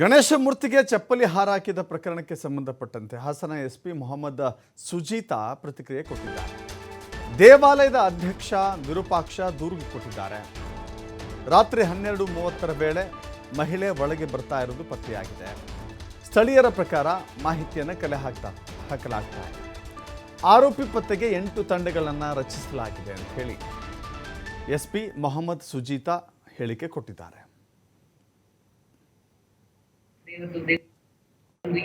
ಗಣೇಶ ಮೂರ್ತಿಗೆ ಚಪ್ಪಲಿ ಹಾರಾಕಿದ ಪ್ರಕರಣಕ್ಕೆ ಸಂಬಂಧಪಟ್ಟಂತೆ ಹಾಸನ ಎಸ್ಪಿ ಮೊಹಮ್ಮದ್ ಸುಜೀತಾ ಪ್ರತಿಕ್ರಿಯೆ ಕೊಟ್ಟಿದ್ದಾರೆ. ದೇವಾಲಯದ ಅಧ್ಯಕ್ಷ ವಿರೂಪಾಕ್ಷ ದೂರು ಕೊಟ್ಟಿದ್ದಾರೆ. ರಾತ್ರಿ ಹನ್ನೆರಡು ಮೂವತ್ತರ ವೇಳೆ ಮಹಿಳೆ ಒಳಗೆ ಬರ್ತಾ ಇರೋದು ಪತ್ತೆಯಾಗಿದೆ. ಸ್ಥಳೀಯರ ಪ್ರಕಾರ ಮಾಹಿತಿಯನ್ನು ಕಲೆ ಹಾಕ್ತಾ ಹಾಕಲಾಗ್ತಾ ಇದೆ. ಆರೋಪಿ ಪತ್ತೆಗೆ ಎಂಟು ತಂಡಗಳನ್ನು ರಚಿಸಲಾಗಿದೆ ಅಂತ ಹೇಳಿ ಎಸ್ ಪಿ ಮೊಹಮ್ಮದ್ ಸುಜೀತಾ ಹೇಳಿಕೆ ಕೊಟ್ಟಿದ್ದಾರೆ. ಒಂದು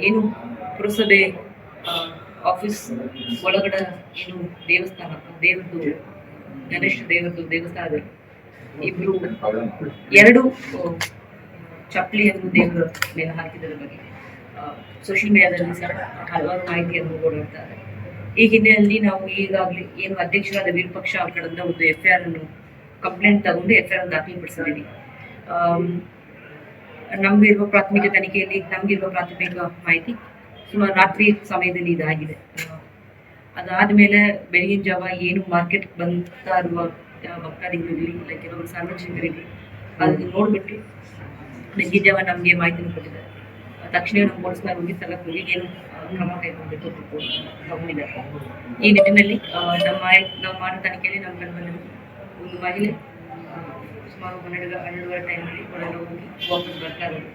ಏನು ಪುರಸಭೆ ಆಫೀಸ್ ಒಳಗಡೆ ಏನು ದೇವಸ್ಥಾನ ದೇವರದು ಗಣೇಶ ದೇವರದು ದೇವಸ್ಥಾನ ಇಬ್ರು ಎರಡು ಚಪ್ಪಲಿಯನ್ನು ದೇವರ ಮೇಲೆ ಹಾಕಿದ್ರ ಬಗ್ಗೆ ಸೋಷಿಯಲ್ ಮೀಡಿಯಾದಲ್ಲಿ ಸಹ ಹಲವಾರು ಮಾಹಿತಿಯನ್ನು ಓಡಾಡ್ತಾರೆ ಈ ಹಿನ್ನೆಲೆಯಲ್ಲಿ ನಾವು ಈಗಾಗಲೇ ಏನು ಅಧ್ಯಕ್ಷರಾದ ವಿರೂಪಕ್ಷ ಅವ್ರ ಕಡೆಯಿಂದ ಒಂದು ಎಫ್ ಆರ್ ಅನ್ನು ಕಂಪ್ಲೇಂಟ್ ತಗೊಂಡು ಎಫ್ ಐ ಆರ್ ದಾಖಲೆಪಡಿಸಿದ್ದೀವಿ ಆಮ್, ನಮ್ಗೆ ಇರುವ ಪ್ರಾಥಮಿಕ ತನಿಖೆಯಲ್ಲಿ ನಮ್ಗಿರುವ ಪ್ರಾಥಮಿಕ ಮಾಹಿತಿ ಸುಮಾರು ರಾತ್ರಿ ಸಮಯದಲ್ಲಿ ಇದಾಗಿದೆ. ಅದಾದ್ಮೇಲೆ ಬೆಳಗಿನ ಜಾವ ಏನು ಮಾರ್ಕೆಟ್ ಬಂತಾ ಇರುವ ಭಕ್ತಾದಿಗಳಿರಲಿ ಇಲ್ಲ ಕೆಲವರು ಸಾರ್ವಜನಿಕರಿಗೆ ಅದನ್ನು ನೋಡ್ಬಿಟ್ಟು ಬೆಳಗಿನ ಜಾವ ನಮಗೆ ಮಾಹಿತಿ ಕೊಟ್ಟಿದ್ದಾರೆ. ತಕ್ಷಣ ನಮ್ಮ ಪೊಲೀಸ್ನವರು ಹೋಗಿ ಸ್ಥಳಕ್ಕೆ ಹೋಗಿ ಏನು ಕ್ರಮ ಕೈಗೊಂಡಿದ್ದು ಈ ನಿಟ್ಟಿನಲ್ಲಿ ನಮ್ಮ ನಾವು ಮಾಡೋ ತನಿಖೆಯಲ್ಲಿ ನಮ್ಮ ಒಂದು ಮಹಿಳೆ ಸುಮಾರು ಹನ್ನೆರಡು ಹನ್ನೆರಡುವರೆ ಟೈಮಲ್ಲಿ ಒಳಗೆ ಹೋಗಿ ವಾಪಸ್ ಬರ್ತಾ ಇರೋದು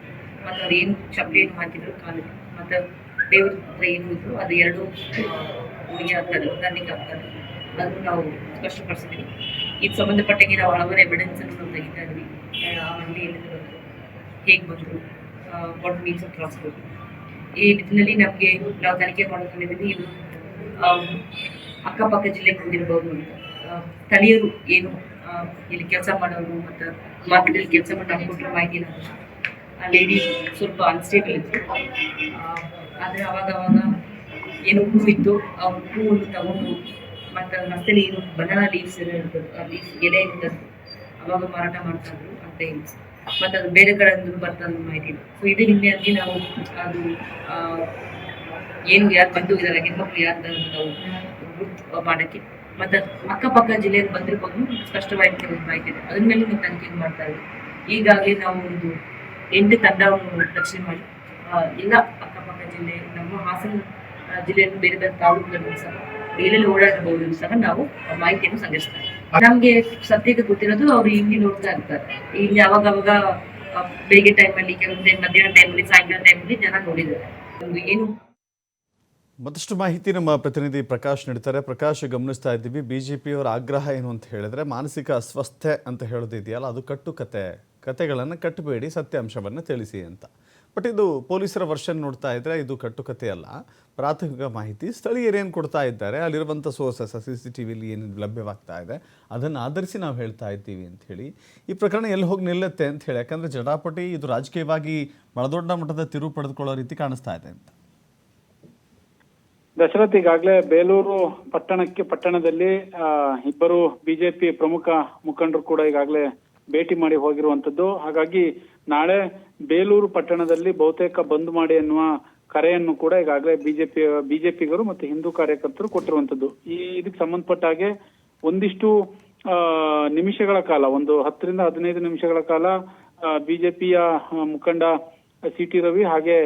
ಮತ್ತು ಅವ್ರು ಏನು ಚಪ್ಪಲಿ ಏನು ಹಾಕಿದ್ರು ಕಾಲಿಗೆ. ಮತ್ತು ದೇವ್ರ ಹತ್ರ ಏನು ಇದ್ರು, ಅದು ಎರಡು ಹುಡುಗಿ ಆಗ್ತದೆ ನನಗೆ ಆಗ್ತದೆ. ಅದನ್ನು ನಾವು ಸ್ಪಷ್ಟಪಡಿಸಿದ್ವಿ ಇದು ಸಂಬಂಧಪಟ್ಟಾಗಿ ನಾವು ಹಲವಾರು ಎವಿಡೆನ್ಸ್ ಅನ್ನು ನಾವು ತೆಗಿತಾ ಇದ್ವಿ. ಆ ಮಹಿಳೆ ಎಲ್ಲಿಂದ ಬಂದರು, ಹೇಗೆ ಬಂದರು ವಾಟ್ ಮೀನ್ಸ್ ಆಫ್ ಟ್ರಾನ್ಸ್ಪೋರ್ಟ್ ಈ ನಿಟ್ಟಿನಲ್ಲಿ ನಮಗೆ ನಾವು ತನಿಖೆ ಮಾಡಿಕೊಂಡಿದ್ದೀವಿ ಇದು ಅಕ್ಕಪಕ್ಕ ಜಿಲ್ಲೆಗೆ ಬಂದಿರಬಹುದು ಅಂತ. ಸ್ಥಳೀಯರು ಏನು ಇಲ್ಲಿ ಕೆಲಸ ಮಾಡೋರು ಮತ್ತು ಮಾರ್ಕೆಟಲ್ಲಿ ಕೆಲಸ ಮಾಡಿ ನಮ್ಗೆ ಆಗಿ ಮಾಹಿತಿ ಆ ಲೇಡಿ ಸ್ವಲ್ಪ ಅನ್ಸ್ಟೇಬಲ್ ಇತ್ತು ಆದ್ರೆ ಅವಾಗ ಅವಾಗ ಏನು ಹೂ ಇತ್ತು. ಆ ಹೂವನ್ನು ತಗೊಂಡು ಮತ್ತು ರಸ್ತೆಲಿ ಏನು ಬನಾನಾ ಲೀವ್ಸ್ ಎಲ್ಲ ಇರ್ತದೆ. ಆ ಲೀವ್ಸ್ ಎಲೆ ಇರ್ತದೆ. ಅವಾಗ ಮಾರಾಟ ಮಾಡ್ತಾ ಇದ್ರು ಅಂತ ಹೇಳಿ ಮತ್ತು ಅದು ಬೇರೆ ಕಡೆಯಿಂದ ಬರ್ತಾ ಮಾಹಿತಿ ಸೊ ಇದೇ ಹಿನ್ನೆಲೆಯಲ್ಲಿ ನಾವು ಅದು ಏನು ಯಾರು ಬಂದು ಇದ್ದಾರೆ, ಹೆಣ್ಮಕ್ಳು ಯಾರು ನಾವು ಗುರ್ತು ಮಾಡೋಕ್ಕೆ. ಮತ್ತು ಅಕ್ಕಪಕ್ಕ ಜಿಲ್ಲೆಯಿಂದ ಬಂದಿರ್ಬೋದು ಸ್ಪಷ್ಟವಾಗಿ ಬಾಯ್ತಿದೆ ಮೇಲೆ ನಾವು ತನಿಖೆ ಮಾಡ್ತಾ ಇದ್ದೀವಿ ಈಗಾಗಲೇ ನಾವು ಒಂದು ಎಂಟು ತಂಡವನ್ನು ರಚನೆ ಮಾಡಿ ಎಲ್ಲ ಅಕ್ಕಪಕ್ಕ ಜಿಲ್ಲೆ, ನಮ್ಮ ಹಾಸನ ಜಿಲ್ಲೆಯನ್ನು ಬೇರೆ ಬೇರೆ ತಾಲೂಕುಗಳನ್ನು ಸಹ ಎಲ್ಲೆಲ್ಲಿ ಓಡಾಡಬಹುದು ಸಹ ನಾವು ಮಾಹಿತಿಯನ್ನು ಸಂಗ್ರಹಿಸ್ತಾ ನಮ್ಗೆ ಸದ್ಯಕ್ಕೆ ಗೊತ್ತಿರೋದು ಅವರು ಇಲ್ಲಿ ನೋಡ್ತಾ ಇರ್ತಾರೆ. ಇಲ್ಲಿ ಅವಾಗ ಅವಾಗ ಬೆಳಿಗ್ಗೆ ಟೈಮಲ್ಲಿ ಕೆಲವೊಂದು ಮಧ್ಯಾಹ್ನ ಟೈಮಲ್ಲಿ ಸಾಯಂಕಾಲ ಟೈಮಲ್ಲಿ ಜನ ನೋಡಿದ್ದಾರೆ. ಏನು ಮತ್ತಷ್ಟು ಮಾಹಿತಿ ನಮ್ಮ ಪ್ರತಿನಿಧಿ ಪ್ರಕಾಶ್ ನೀಡ್ತಾರೆ. ಪ್ರಕಾಶ್, ಗಮನಿಸ್ತಾ ಇದ್ದೀವಿ. ಬಿ ಜೆ ಪಿಯವರ ಆಗ್ರಹ ಏನು ಅಂತ ಹೇಳಿದ್ರೆ, ಮಾನಸಿಕ ಅಸ್ವಸ್ಥೆ ಅಂತ ಹೇಳೋದಿದೆಯಲ್ಲ ಅದು ಕಟ್ಟು ಕತೆ ಕತೆಗಳನ್ನು ಕಟ್ಟಬೇಡಿ, ಸತ್ಯಾಂಶವನ್ನು ತಿಳಿಸಿ ಅಂತ. ಬಟ್ ಇದು ಪೊಲೀಸರ ವರ್ಷನ್ ನೋಡ್ತಾ ಇದ್ರೆ ಇದು ಕಟ್ಟುಕತೆ ಅಲ್ಲ. ಪ್ರಾಥಮಿಕ ಮಾಹಿತಿ ಸ್ಥಳೀಯರೇನು ಕೊಡ್ತಾ ಇದ್ದಾರೆ, ಅಲ್ಲಿರುವಂಥ ಸೋರ್ಸಸ್ ಸಿ ಸಿ ಟಿ ವಿಲಿ ಏನು ಲಭ್ಯವಾಗ್ತಾ ಇದೆ, ಅದನ್ನು ಆಧರಿಸಿ ನಾವು ಹೇಳ್ತಾ ಇದ್ದೀವಿ ಅಂತ ಹೇಳಿ ಈ ಪ್ರಕರಣ ಎಲ್ಲಿ ಹೋಗಿ ನಿಲ್ಲುತ್ತೆ ಅಂತ ಹೇಳಿ. ಯಾಕಂದರೆ ಜಡಾಪಟಿ ಇದು ರಾಜಕೀಯವಾಗಿ ಬಹಳ ಮಟ್ಟದ ತಿರುವು ಪಡೆದುಕೊಳ್ಳೋ ರೀತಿ ಕಾಣಿಸ್ತಾ ಇದೆ ಅಂತ. ದಶರಥ್ ಈಗಾಗಲೇ ಬೇಲೂರು ಪಟ್ಟಣಕ್ಕೆ, ಪಟ್ಟಣದಲ್ಲಿ ಇಬ್ಬರು ಬಿಜೆಪಿ ಪ್ರಮುಖ ಮುಖಂಡರು ಕೂಡ ಈಗಾಗಲೇ ಭೇಟಿ ಮಾಡಿ ಹೋಗಿರುವಂತದ್ದು ಹಾಗಾಗಿ ನಾಳೆ ಬೇಲೂರು ಪಟ್ಟಣದಲ್ಲಿ ಬಹುತೇಕ ಬಂದ್ ಮಾಡಿ ಅನ್ನುವ ಕರೆಯನ್ನು ಕೂಡ ಈಗಾಗಲೇ ಬಿಜೆಪಿ, ಬಿಜೆಪಿಗರು ಮತ್ತು ಹಿಂದೂ ಕಾರ್ಯಕರ್ತರು ಕೊಟ್ಟಿರುವಂತದ್ದು ಈ ಇದಕ್ಕೆ ಸಂಬಂಧಪಟ್ಟ ಹಾಗೆ ಒಂದಿಷ್ಟು ನಿಮಿಷಗಳ ಕಾಲ, ಒಂದು ಹತ್ತರಿಂದ ಹದಿನೈದು ನಿಮಿಷಗಳ ಕಾಲ ಬಿಜೆಪಿಯ ಮುಖಂಡ ಸಿ ಟಿ ರವಿ ಹಾಗೆ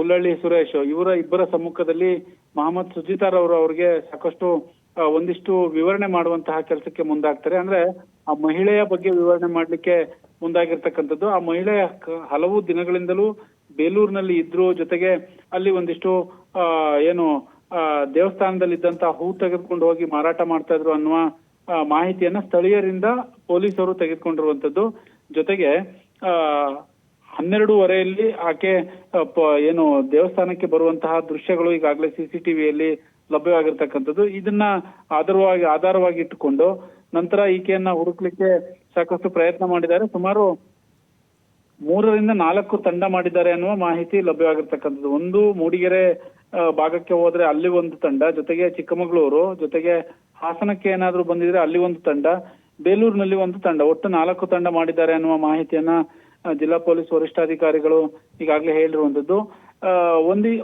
ಉಲ್ಲಳ್ಳಿ ಸುರೇಶ್, ಇವರ ಇಬ್ಬರ ಸಮ್ಮುಖದಲ್ಲಿ ಮಹಮ್ಮದ್ ಸುಜಿತಾರ್ ಅವರು ಅವ್ರಿಗೆ ಸಾಕಷ್ಟು ಒಂದಿಷ್ಟು ವಿವರಣೆ ಮಾಡುವಂತಹ ಕೆಲಸಕ್ಕೆ ಮುಂದಾಗ್ತಾರೆ. ಅಂದ್ರೆ ಆ ಮಹಿಳೆಯ ಬಗ್ಗೆ ವಿವರಣೆ ಮಾಡ್ಲಿಕ್ಕೆ ಮುಂದಾಗಿರ್ತಕ್ಕಂಥದ್ದು. ಆ ಮಹಿಳೆ ಹಲವು ದಿನಗಳಿಂದಲೂ ಬೇಲೂರಿನಲ್ಲಿ ಇದ್ರು ಜೊತೆಗೆ ಅಲ್ಲಿ ಒಂದಿಷ್ಟು, ಆ, ಏನು ದೇವಸ್ಥಾನದಲ್ಲಿ ಇದ್ದಂತ ಹೂ ತೆಗೆದುಕೊಂಡು ಹೋಗಿ ಮಾರಾಟ ಮಾಡ್ತಾ ಇದ್ರು ಅನ್ನುವ ಮಾಹಿತಿಯನ್ನ ಸ್ಥಳೀಯರಿಂದ ಪೊಲೀಸರು ತೆಗೆದುಕೊಂಡಿರುವಂತದ್ದು ಜೊತೆಗೆ ಹನ್ನೆರಡೂವರೆಯಲ್ಲಿ ಆಕೆ ಏನು ದೇವಸ್ಥಾನಕ್ಕೆ ಬರುವಂತಹ ದೃಶ್ಯಗಳು ಈಗಾಗಲೇ ಸಿಸಿಟಿವಿಯಲ್ಲಿ ಲಭ್ಯವಾಗಿರ್ತಕ್ಕಂಥದ್ದು. ಇದನ್ನ ಆಧಾರವಾಗಿ ಆಧಾರವಾಗಿ ಇಟ್ಟುಕೊಂಡು ನಂತರ ಈಕೆಯನ್ನ ಹುಡುಕ್ಲಿಕ್ಕೆ ಸಾಕಷ್ಟು ಪ್ರಯತ್ನ ಮಾಡಿದ್ದಾರೆ. ಸುಮಾರು ಮೂರರಿಂದ ನಾಲ್ಕು ತಂಡ ಮಾಡಿದ್ದಾರೆ ಅನ್ನುವ ಮಾಹಿತಿ ಲಭ್ಯವಾಗಿರ್ತಕ್ಕಂಥದ್ದು. ಒಂದು ಮೂಡಿಗೆರೆ ಭಾಗಕ್ಕೆ ಹೋದ್ರೆ ಅಲ್ಲಿ ಒಂದು ತಂಡ, ಜೊತೆಗೆ ಚಿಕ್ಕಮಗಳೂರು, ಜೊತೆಗೆ ಹಾಸನಕ್ಕೆ ಏನಾದ್ರೂ ಬಂದಿದ್ರೆ ಅಲ್ಲಿ ಒಂದು ತಂಡ, ಬೇಲೂರಿನಲ್ಲಿ ಒಂದು ತಂಡ. ಒಟ್ಟು ನಾಲ್ಕು ತಂಡ ಮಾಡಿದ್ದಾರೆ ಅನ್ನುವ ಮಾಹಿತಿಯನ್ನ ಜಿಲ್ಲಾ ಪೊಲೀಸ್ ವರಿಷ್ಠಾಧಿಕಾರಿಗಳು ಈಗಾಗಲೇ ಹೇಳಿರುವಂತದ್ದು ಒಂದಿ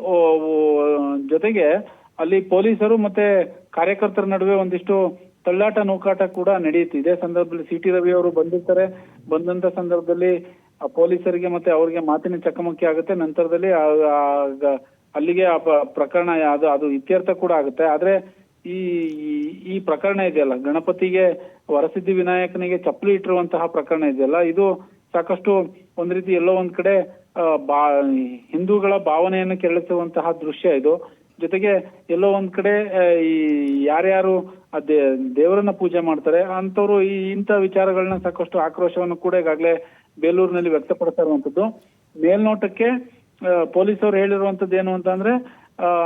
ಜೊತೆಗೆ ಅಲ್ಲಿ ಪೊಲೀಸರು ಮತ್ತೆ ಕಾರ್ಯಕರ್ತರ ನಡುವೆ ಒಂದಿಷ್ಟು ತಳ್ಳಾಟ ನೂಕಾಟ ಕೂಡ ನಡೆಯುತ್ತೆ. ಇದೇ ಸಂದರ್ಭದಲ್ಲಿ ಸಿ ಟಿ ರವಿ ಅವರು ಬಂದಿರ್ತಾರೆ. ಬಂದಂತ ಸಂದರ್ಭದಲ್ಲಿ ಪೊಲೀಸರಿಗೆ ಮತ್ತೆ ಅವ್ರಿಗೆ ಮಾತಿನ ಚಕಮಕಿ ಆಗುತ್ತೆ. ನಂತರದಲ್ಲಿ ಅಲ್ಲಿಗೆ ಆ ಪ್ರಕರಣ ಅದು ಅದು ಇತ್ಯರ್ಥ ಕೂಡ ಆಗುತ್ತೆ. ಆದ್ರೆ ಈ- ಈ ಪ್ರಕರಣ ಇದೆಯಲ್ಲ, ಗಣಪತಿಗೆ ವರಸಿದ್ಧಿ ವಿನಾಯಕನಿಗೆ ಚಪ್ಪಲಿ ಇಟ್ಟಿರುವಂತಹ ಪ್ರಕರಣ ಇದೆಯಲ್ಲ, ಇದು ಸಾಕಷ್ಟು ಒಂದ್ ರೀತಿ ಎಲ್ಲೋ ಒಂದ್ ಕಡೆ ಬಾ, ಹಿಂದೂಗಳ ಭಾವನೆಯನ್ನು ಕೆರಳಿಸುವಂತಹ ದೃಶ್ಯ ಇದು. ಜೊತೆಗೆ ಎಲ್ಲೋ ಒಂದ್ ಕಡೆ ಈ ಯಾರ್ಯಾರು ಅದೇ ದೇವರನ್ನ ಪೂಜೆ ಮಾಡ್ತಾರೆ ಅಂತವ್ರು ಈ ಇಂಥ ವಿಚಾರಗಳನ್ನ ಸಾಕಷ್ಟು ಆಕ್ರೋಶವನ್ನು ಕೂಡ ಈಗಾಗಲೇ ಬೇಲೂರಿನಲ್ಲಿ ವ್ಯಕ್ತಪಡ್ತಾ ಇರುವಂತದ್ದು ಮೇಲ್ನೋಟಕ್ಕೆ ಪೊಲೀಸರು ಹೇಳಿರುವಂತದ್ದು ಏನು ಅಂತಂದ್ರೆ ಅಂದ್ರೆ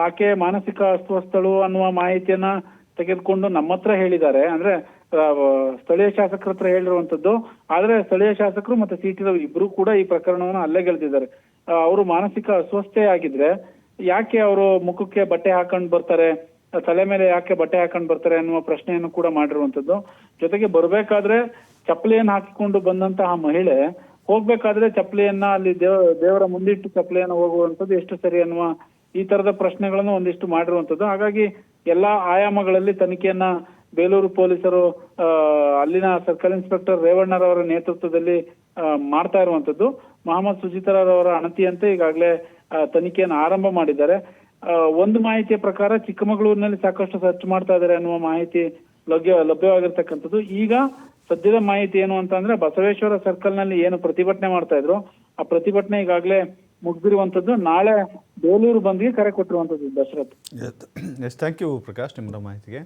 ಆಕೆ ಮಾನಸಿಕ ಅಸ್ವಸ್ಥಳು ಅನ್ನುವ ಮಾಹಿತಿಯನ್ನ ತೆಗೆದುಕೊಂಡು ನಮ್ಮ ಹತ್ರ ಹೇಳಿದ್ದಾರೆ. ಅಂದ್ರೆ ಸ್ಥಳೀಯ ಶಾಸಕರ ಹತ್ರ ಹೇಳಿರುವಂತದ್ದು. ಆದ್ರೆ ಸ್ಥಳೀಯ ಶಾಸಕರು ಮತ್ತೆ ಸಿ ಟಿ ರವಿ ಇಬ್ರು ಕೂಡ ಈ ಪ್ರಕರಣವನ್ನು ಅಲ್ಲೆಗೆಳ್ತಿದ್ದಾರೆ ಅವರು ಮಾನಸಿಕ ಅಸ್ವಸ್ಥೆ ಆಗಿದ್ರೆ ಯಾಕೆ ಅವರು ಮುಖಕ್ಕೆ ಬಟ್ಟೆ ಹಾಕೊಂಡ್ ಬರ್ತಾರೆ? ತಲೆ ಮೇಲೆ ಯಾಕೆ ಬಟ್ಟೆ ಹಾಕೊಂಡ್ ಬರ್ತಾರೆ ಅನ್ನುವ ಪ್ರಶ್ನೆಯನ್ನು ಕೂಡ ಮಾಡಿರುವಂತದ್ದು. ಜೊತೆಗೆ ಬರ್ಬೇಕಾದ್ರೆ ಚಪ್ಪಲಿಯನ್ನು ಹಾಕಿಕೊಂಡು ಬಂದಂತಹ ಮಹಿಳೆ ಹೋಗ್ಬೇಕಾದ್ರೆ ಚಪ್ಪಲಿಯನ್ನ ಅಲ್ಲಿ ದೇವ, ದೇವರ ಮುಂದಿಟ್ಟು ಚಪ್ಪಲಿಯನ್ನು ಹೋಗುವಂತದ್ದು ಎಷ್ಟು ಸರಿ ಅನ್ನುವ ಈ ತರದ ಪ್ರಶ್ನೆಗಳನ್ನು ಒಂದಿಷ್ಟು ಮಾಡಿರುವಂತದ್ದು ಹಾಗಾಗಿ ಎಲ್ಲಾ ಆಯಾಮಗಳಲ್ಲಿ ತನಿಖೆಯನ್ನ ಬೇಲೂರು ಪೊಲೀಸರು ಅಲ್ಲಿನ ಸರ್ಕಲ್ ಇನ್ಸ್ಪೆಕ್ಟರ್ ರೇವಣ್ಣರವರ ನೇತೃತ್ವದಲ್ಲಿ ಮಾಡ್ತಾ ಇರುವಂತದ್ದು ಮಹಮ್ಮದ್ ಸುಜಿತರವರ ಅಣತಿಯಂತೆ ಈಗಾಗಲೇ ತನಿಖೆಯನ್ನು ಆರಂಭ ಮಾಡಿದ್ದಾರೆ. ಒಂದು ಮಾಹಿತಿಯ ಪ್ರಕಾರ ಚಿಕ್ಕಮಗಳೂರಿನಲ್ಲಿ ಸಾಕಷ್ಟು ಸರ್ಚ್ ಮಾಡ್ತಾ ಇದ್ದಾರೆ ಅನ್ನುವ ಮಾಹಿತಿ ಲಭ್ಯ, ಲಭ್ಯವಾಗಿರ್ತಕ್ಕಂಥದ್ದು. ಈಗ ಸದ್ಯದ ಮಾಹಿತಿ ಏನು ಅಂತ ಅಂದ್ರೆ ಬಸವೇಶ್ವರ ಸರ್ಕಲ್ನಲ್ಲಿ ಏನು ಪ್ರತಿಭಟನೆ ಮಾಡ್ತಾ ಇದ್ರು, ಆ ಪ್ರತಿಭಟನೆ ಈಗಾಗಲೇ ಮುಗ್ದಿರುವಂತದ್ದು ನಾಳೆ ಬೇಲೂರು ಬಂದ್ಗೆ ಕರೆ ಕೊಟ್ಟಿರುವಂತದ್ದು Dasharath yes thank you Prakash ನಿಮ್ಮ ಮಾಹಿತಿಗೆ.